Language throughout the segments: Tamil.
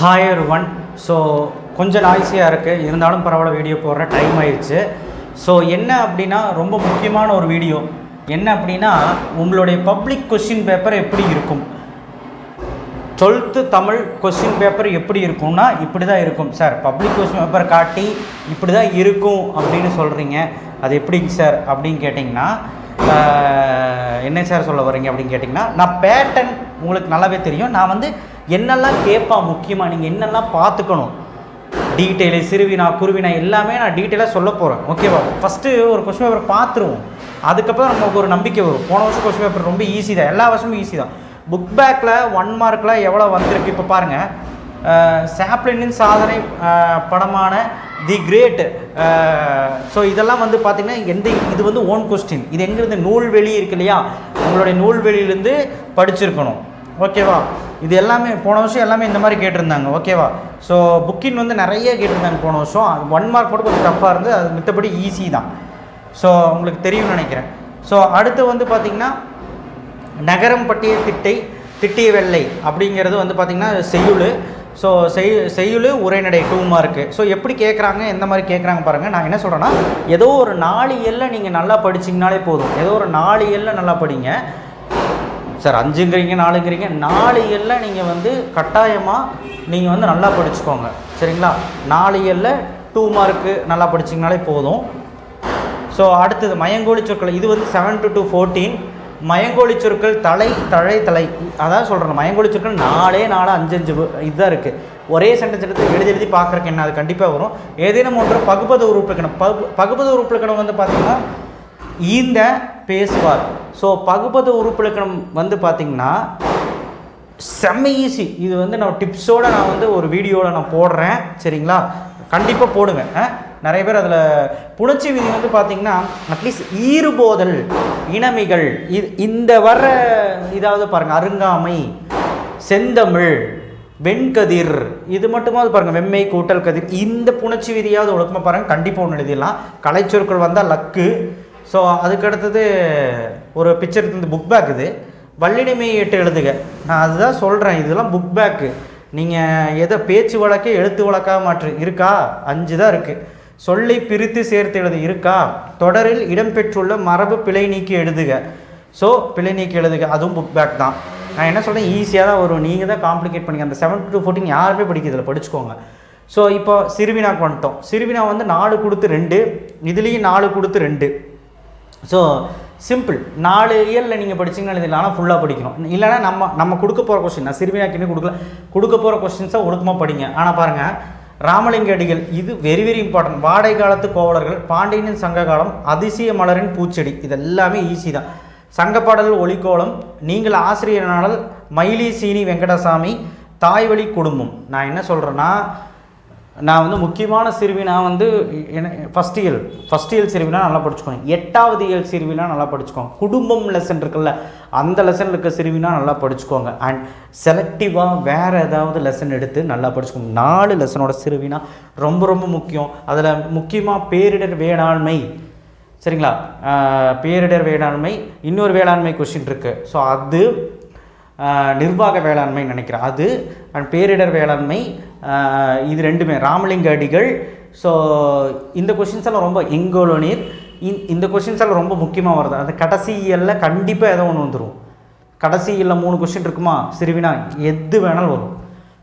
ஹாய் ஒன் ஸோ கொஞ்சம் நாய்ஸியாக இருக்குது இருந்தாலும் பரவாயில்ல வீடியோ போடுற டைம் ஆயிடுச்சு. ஸோ என்ன அப்படின்னா ரொம்ப முக்கியமான ஒரு வீடியோ என்ன அப்படின்னா உங்களுடைய பப்ளிக் கொஸ்டின் பேப்பர் எப்படி இருக்கும்? டுவெல்த்து தமிழ் கொஸ்டின் பேப்பர் எப்படி இருக்கும்னா இப்படி தான் இருக்கும் சார் பப்ளிக் கொஸ்டின் பேப்பர் காட்டி இப்படி தான் இருக்கும் அப்படின்னு சொல்கிறீங்க அது எப்படிங்க சார் அப்படின்னு கேட்டிங்கன்னா என்ன சார் சொல்ல வரீங்க அப்படின்னு கேட்டிங்கன்னா நான் பேட்டர்ன் உங்களுக்கு நல்லாவே தெரியும். நான் வந்து என்னெல்லாம் கேட்பா முக்கியமாக நீங்கள் என்னெல்லாம் பார்த்துக்கணும்? டீட்டெயிலு சிறுவினா குருவினா எல்லாமே நான் டீட்டெயிலாக சொல்ல போகிறேன் ஓகேவா ஃபஸ்ட்டு ஒரு கொஸ்டின் பேப்பர் பார்த்துருவோம். அதுக்கப்புறம் நமக்கு ஒரு நம்பிக்கை வரும். போன வருஷம் கொஸ்டின் பேப்பர் ரொம்ப ஈஸி தான். எல்லா வருஷமும் ஈஸி தான். புக் பேக்கில் ஒன் மார்க்கில் எவ்வளோ வந்திருக்கு? இப்போ பாருங்கள் சாப்ளினின் சாதனை படமான தி கிரேட் ஸோ இதெல்லாம் வந்து பார்த்திங்கன்னா எந்த இது வந்து ஓன் கொஸ்டின் இது எங்கேருந்து நூல்வெளி இருக்கு இல்லையா? உங்களுடைய நூல்வெளியிலேருந்து படிச்சிருக்கணும். ஓகேவா? இது எல்லாமே போன வருஷம் எல்லாமே இந்த மாதிரி கேட்டிருந்தாங்க ஓகேவா? ஸோ புக்கின் வந்து நிறைய கேட்டிருந்தாங்க போன வருஷம். ஒன் மார்க் போட்டு கொஞ்சம் டஃப்பாக இருந்து அது மித்தபடி ஈஸி தான். ஸோ உங்களுக்கு தெரியும்னு நினைக்கிறேன். ஸோ அடுத்து வந்து பார்த்திங்கன்னா நகரம் பட்டிய திட்டை திட்டிய வெள்ளை அப்படிங்கிறது வந்து பார்த்திங்கன்னா செய்யுள். ஸோ செய் செய்யுள் உரைநடை டூ மார்க்கு ஸோ எப்படி கேட்குறாங்க எந்த மாதிரி கேட்குறாங்க பாருங்கள் நான் என்ன சொல்கிறேன்னா ஏதோ ஒரு நாலு எல்லை நீங்கள் நல்லா படிச்சிங்கனாலே போதும். ஏதோ ஒரு நாலு எல்லை நல்லா படிங்க. சார் அஞ்சுங்கிறீங்க நாலுங்கிறீங்க நாலு எல்லை நீங்கள் வந்து கட்டாயமாக நீங்கள் வந்து நல்லா படிச்சுக்கோங்க. சரிங்களா? நாலு எல்லை டூ மார்க்கு நல்லா படிச்சிங்கனாலே போதும். ஸோ அடுத்தது மயங்கோலி சொற்கள். இது வந்து செவன் டு டூ ஃபோர்டீன் மயங்கோலி சொற்கள் தலை தழை தலை. அதான் சொல்கிறேன் மயங்கோலி சொற்கள் நாலே நாலு அஞ்சு அஞ்சு இதுதான் இருக்குது ஒரே சென்டென்ஸ் எடுத்து எழுதி எழுதி பார்க்குறக்கு என்ன? அது கண்டிப்பாக வரும். ஏதேனும் ஒன்று பகுபத உறுப்பிலக்கணம் பகு பகுபத உறுப்பிலக்கணம் வந்து பார்த்திங்கன்னா ஈந்த பேசுவார். ஸோ பகுபத உறுப்பிலக்கணம் வந்து பார்த்திங்கன்னா செம்ம ஈஸி இது வந்து நான் டிப்ஸோடு நான் வந்து ஒரு வீடியோவில் நான் போடுறேன். சரிங்களா? கண்டிப்பாக போடுவேன் நிறைய பேர் அதில் புணர்ச்சி விதி வந்து பார்த்திங்கன்னா அட்லீஸ்ட் ஈறுபோதல் இனமிகள் இது இந்த வர்ற இதாவது பாருங்கள் அருங்காமை செந்தமிழ் வெண்கதிர் இது மட்டுமாவது பாருங்கள் வெம்மை கூட்டல் கதிர் இந்த புணர்ச்சி விதியாவது ஒழுக்கமாக பாருங்கள் கண்டிப்பாக ஒன்று எழுதிடலாம். கலைச்சொற்கள் வந்தால் லக்கு ஸோ அதுக்கு அடுத்தது ஒரு பிக்சர் இந்த புக் பேக் இது. வள்ளினிமை எட்டு எழுதுக. நான் அதுதான் சொல்கிறேன் இதெல்லாம் புக் பேக்கு நீங்கள் எதை பேச்சு வழக்கே எழுத்து வழக்காக மாற்று இருக்கா? அஞ்சு தான் இருக்குது சொல்லி பிரித்து சேர்த்து எழுது இருக்கா? தொடரில் இடம்பெற்றுள்ள மரபு பிழை நீக்கி எழுதுக. ஸோ பிழை நீக்கி எழுதுக அதுவும் புக் பேக் தான். நான் என்ன சொல்கிறேன் ஈஸியாக தான் வரும். நீங்கள் தான் காம்ப்ளிகேட் பண்ணிங்க அந்த செவன் டு ஃபோர்டீன் யாருமே படிக்கிறதில்ல படிச்சுக்கோங்க. ஸோ இப்போ சிறுவினாக்கு வந்துட்டோம். சிறுவினா வந்து நாலு கொடுத்து ரெண்டு இதுலேயும் நாலு கொடுத்து ரெண்டு. ஸோ சிம்பிள் நாலு இயரில் நீங்கள் படிச்சிங்கன்னு இல்லை ஆனால் ஃபுல்லாக படிக்கணும். இல்லைனா நம்ம நம்ம கொடுக்க போகிற கொஸ்டின் நான் சிறுவினாக்கின்னு கொடுக்கல. கொடுக்க போகிற கொஸ்டின்ஸை ஒழுக்கமாக படிங்க. ஆனால் பாருங்கள் ராமலிங்க அடிகள் இது வெரி வெரி இம்பார்ட்டன்ட் வாடகை காலத்து கோவலர்கள் பாண்டியனின் சங்க காலம் அதிசய மலரின் பூச்செடி இது எல்லாமே ஈஸி தான் சங்கப்பாடல் ஒளிக்கோலம் நீங்கள் ஆசிரியர் நாடல் மயிலி சீனி வெங்கடசாமி தாய்வழி குடும்பம். நான் என்ன சொல்கிறேன்னா நான் வந்து முக்கியமான சிறுவினா வந்து என்ன ஃபஸ்ட் இயல் ஃபஸ்ட் இயல் சிறுவினா நல்லா படிச்சுக்கோங்க. எட்டாவது இயல் சிறுவினா நல்லா படிச்சுக்கோங்க. குடும்பம் லெசன் இருக்குல்ல அந்த லெசன் இருக்க சிறுவினா நல்லா படிச்சுக்கோங்க. அண்ட் செலக்டிவாக வேறு ஏதாவது லெசன் எடுத்து நல்லா படிச்சுக்கோங்க. நாலு லெசனோட சிறுவினா ரொம்ப ரொம்ப முக்கியம். அதில் முக்கியமாக பேரிடர் வேளாண்மை. சரிங்களா? பேரிடர் வேளாண்மை. இன்னொரு வேளாண்மை கொஷின் இருக்குது ஸோ அது நிர்வாக வேளாண்மை நினைக்கிறேன். அது அண்ட் பேரிடர் வேளாண்மை. இது ரெண்டுமே. ராமலிங்க அடிகள் ஸோ இந்த கொஷின்ஸ் எல்லாம் ரொம்ப எங்கோலோ நீர் இந் இந்த கொஷின்ஸ் எல்லாம் ரொம்ப முக்கியமாக வருது. அது கடைசி இயலில் கண்டிப்பாக ஏதோ ஒன்று வந்துடும் கடைசியில் மூணு கொஷின் இருக்குமா? சிறுவினா எது வேணாலும் வரும்.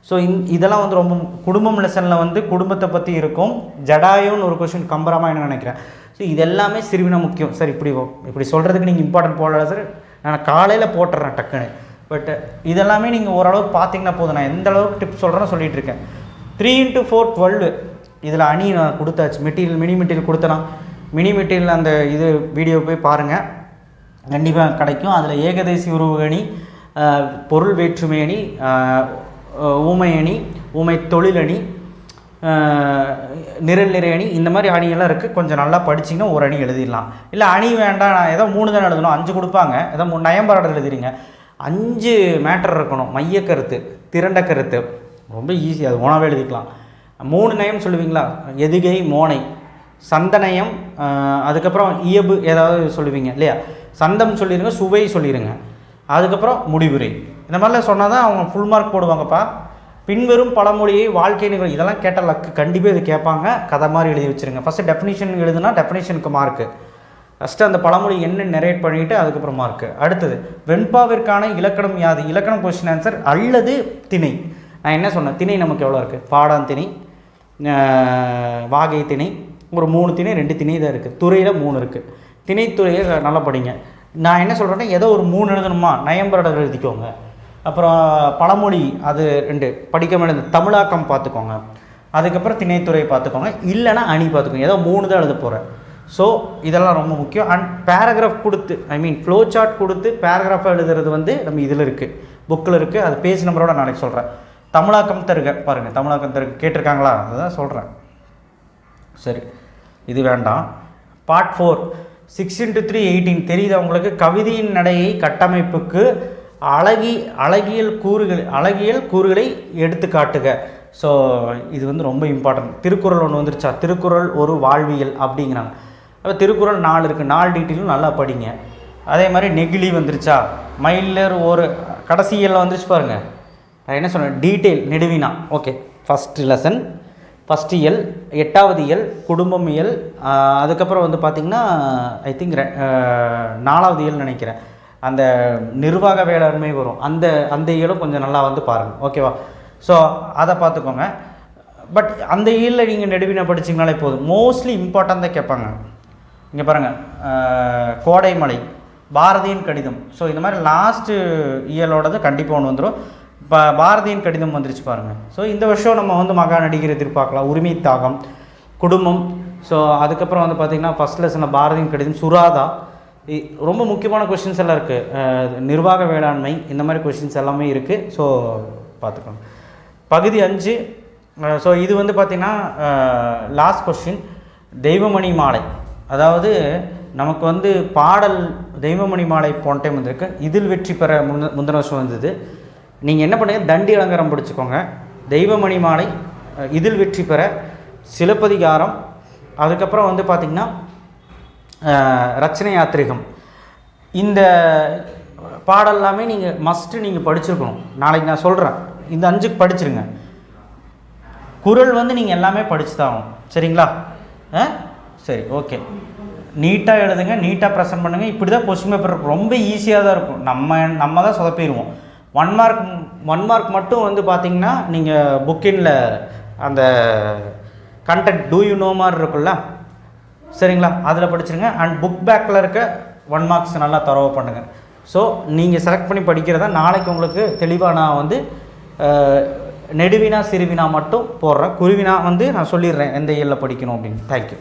ஸோ இந் இதெல்லாம் வந்து ரொம்ப குடும்பம் லெசனில் வந்து குடும்பத்தை பற்றி இருக்கும். ஜடாயுன்னு ஒரு கொஷின் கம்பராமாயணம் நினைக்கிறேன்? ஸோ இது எல்லாமே சிறுவினா முக்கியம். சார் இப்படி இப்படி சொல்கிறதுக்கு நீங்கள் இம்பார்ட்டன்ட் போடல சார் நான் காலையில் போட்டுறேன் டக்குன்னு. பட் uh, இதெல்லாமே நீங்கள் ஓரளவுக்கு பார்த்தீங்கன்னா போதும். நான் எந்த அளவுக்கு டிப்ஸ் சொல்கிறேன்னு சொல்லிட்டு இருக்கேன். த்ரீ இன்ட்டு ஃபோர் டுவெல் இதில் அணி நான் கொடுத்தாச்சு. மெட்டீரியல் மினி மெட்டீரியல் கொடுத்தனா? மினி மெட்டீரியல் அந்த இது வீடியோ போய் பாருங்கள் கண்டிப்பாக கிடைக்கும். அதில் ஏகதேசி உருவ அணி பொருள் வேற்றுமை அணி ஊமை அணி ஊமை தொழில் அணி நிரல் நிறை அணி இந்த மாதிரி அணியெல்லாம் இருக்குது கொஞ்சம் நல்லா படிச்சிங்கன்னா ஒரு அணி எழுதிடலாம். இல்லை அணி வேண்டாம். நான் ஏதோ மூணு தானே எழுதணும். அஞ்சு கொடுப்பாங்க. ஏதோ மூணு நயம்பராடல் எழுதிடுங்க. அஞ்சு மேட்டர் இருக்கணும். மைய கருத்து திரண்ட கருத்து. ரொம்ப ஈஸி அது ஓனாகவே எழுதிக்கலாம். மூணு நயம் சொல்லுவீங்களா? எதுகை மோனை. சந்தனயம் அதுக்கப்புறம் இயல்பு ஏதாவது சொல்லுவீங்க இல்லையா? சந்தம் சொல்லிடுங்க சுவை சொல்லிடுங்க அதுக்கப்புறம் முடிவுரை. இந்த மாதிரிலாம் சொன்னால் தான் அவங்க ஃபுல் மார்க் போடுவாங்கப்பா. பின்வரும் பழமொழியை வாழ்க்கை நிகழ்வு. இதெல்லாம் கேட்ட லக்கு. கண்டிப்பாக இது கேட்பாங்க. கதை மாதிரி எழுதி வச்சிருங்க. ஃபஸ்ட்டு டெஃபினிஷன் எழுதுனா டெஃபினேஷனுக்கு மார்க்கு ஃபஸ்ட்டு அந்த பழமொழி என்ன நெரேட் பண்ணிவிட்டு அதுக்கப்புறம் மார்க் அடுத்தது வெண்பாவிற்கான இலக்கணம் யாது? இலக்கணம் கொஸ்டின் ஆன்சர் அல்லது திணை. நான் என்ன சொன்னேன்? திணை நமக்கு எவ்வளோ இருக்குது பாடான் திணை வாகை திணை ஒரு மூணு திணை ரெண்டு திணை தான் இருக்குது துறையில் மூணு இருக்குது திணைத்துறையை நல்லா படிங்க. நான் என்ன சொல்கிறேன்னா ஏதோ ஒரு மூணு எழுதணுமா? நயம்பரடர் எழுதிக்கோங்க. அப்புறம் பழமொழி அது ரெண்டு. படிக்க வேண்டியது தமிழாக்கம் பார்த்துக்கோங்க. அதுக்கப்புறம் திணைத்துறை பார்த்துக்கோங்க. இல்லைன்னா அணி பார்த்துக்கோங்க. ஏதோ மூணு தான் எழுத போகிறேன் ஸோ இதெல்லாம் ரொம்ப முக்கியம். அண்ட் பேராகிராஃப் கொடுத்து ஐ மீன் ஃப்ளோ சார்ட் கொடுத்து பேராகிராஃபாக எழுதுறது வந்து நம்ம இதில் இருக்குது புக்கில் இருக்குது அது பேஜ் நம்பரோட நாளைக்கு சொல்கிறேன் தமிழாக்கம் தருக. பாருங்கள் தமிழாக்கம் தருக. கேட்டிருக்காங்களா? அதுதான் சொல்கிறேன் சரி இது வேண்டாம். Part four six into three eighteen தெரியுது அவங்களுக்கு கவிதையின் நடையை கட்டமைப்புக்கு அழகி அழகியல் கூறுகள் அழகியல் கூறுகளை எடுத்து காட்டுக. ஸோ இது வந்து ரொம்ப இம்பார்ட்டன்ட் திருக்குறள் ஒன்று வந்துருச்சா? திருக்குறள் ஒரு வாழ்வியல் அப்படிங்கிறாங்க. அப்போ திருக்குறள் நாலு இருக்குது நாலு டீட்டெயிலும் நல்லா படிங்க. அதே மாதிரி நெகிழி வந்துருச்சா? மயிலர் ஒரு கடைசியில் வந்துருச்சு பாருங்கள் நான் என்ன சொன்னேன்? டீட்டெயில் நெடுவினா ஓகே ஃபஸ்ட்டு லெசன் ஃபஸ்ட் இயல் எட்டாவது இயல் குடும்பம் இயல் அதுக்கப்புறம் வந்து பார்த்திங்கன்னா ஐ திங்க் நாலாவது இயல் நினைக்கிறேன். அந்த நிர்வாக வேளாண்மை வரும். அந்த அந்த இயலும் கொஞ்சம் நல்லா வந்து பாருங்கள் ஓகேவா ஸோ அதை பார்த்துக்கோங்க. பட் அந்த இயலில் நீங்கள் நெடுவினா படிச்சிங்கனாலே போதும். மோஸ்ட்லி இம்பார்ட்டண்ட்டாக கேட்பாங்க. இங்கே பாருங்கள் கோடைமலை பாரதியின் கடிதம். ஸோ இந்த மாதிரி லாஸ்ட்டு இயலோடது கண்டிப்பாக ஒன்று வந்துடும் இப்போ பாரதியின் கடிதம் வந்துருச்சு பாருங்கள் ஸோ இந்த வருஷம் நம்ம வந்து மகா நடிகர் எதிர்பார்க்கலாம். உரிமை தாகம் குடும்பம். ஸோ அதுக்கப்புறம் வந்து பார்த்திங்கன்னா ஃபஸ்ட் லெசனில் பாரதியின் கடிதம் சுராதா. இ- ரொம்ப முக்கியமான கொஷின்ஸ் எல்லாம் இருக்குது நிர்வாக வேளாண்மை இந்த மாதிரி கொஷின்ஸ் எல்லாமே இருக்குது ஸோ பார்த்துக்கோங்க பகுதி அஞ்சு ஸோ இது வந்து பார்த்திங்கன்னா லாஸ்ட் கொஷின் தெய்வமணி மாலை. அதாவது நமக்கு வந்து பாடல் தெய்வமணி மாலை போன டைம் வந்திருக்கு. இதில் வெற்றி பெற முன் முந்தின வருஷம் வந்தது. நீங்கள் என்ன பண்ணுங்கள் தண்டி அலங்காரம் பிடிச்சிக்கோங்க தெய்வமணி மாலை இதில் வெற்றி பெற சிலப்பதிகாரம் அதுக்கப்புறம் வந்து பார்த்திங்கன்னா ரச்சனை யாத்திரிகம். இந்த பாடல் எல்லாமே நீங்கள் மஸ்ட்டு நீங்கள் படிச்சிருக்கணும். நாளைக்கு நான் சொல்கிறேன் இந்த அஞ்சுக்கு படிச்சிருங்க. குரல் வந்து நீங்கள் எல்லாமே படிச்சு தான் ஆகணும். சரிங்களா? ஆ சரி ஓகே நீட்டாக எழுதுங்க நீட்டாக ப்ரெசென்ட் பண்ணுங்கள் இப்படி தான் கொஸ்டின் பேப்பர் இருக்கும். ரொம்ப ஈஸியாக தான் இருக்கும். நம்ம நம்ம தான் சொதப்பிடுவோம். ஒன் மார்க் ஒன் மார்க் மட்டும் வந்து பார்த்தீங்கன்னா நீங்கள் புக்கின்ல அந்த கண்டென்ட் டூ யூ நோ மாதிரி இருக்குல்ல சரிங்களா? அதில் படிச்சிருங்க. அண்ட் புக் பேக்கில் இருக்க ஒன் மார்க்ஸ் நல்லா தரவு பண்ணுங்கள் ஸோ நீங்கள் செலக்ட் பண்ணி படிக்கிறதா நாளைக்கு உங்களுக்கு தெளிவாக நான் வந்து நெடுவினா சிறுவினா மட்டும் போடுறேன். குருவினா வந்து நான் சொல்லிடுறேன் எந்த இயலில் படிக்கணும் அப்படின்னு. தேங்க்யூ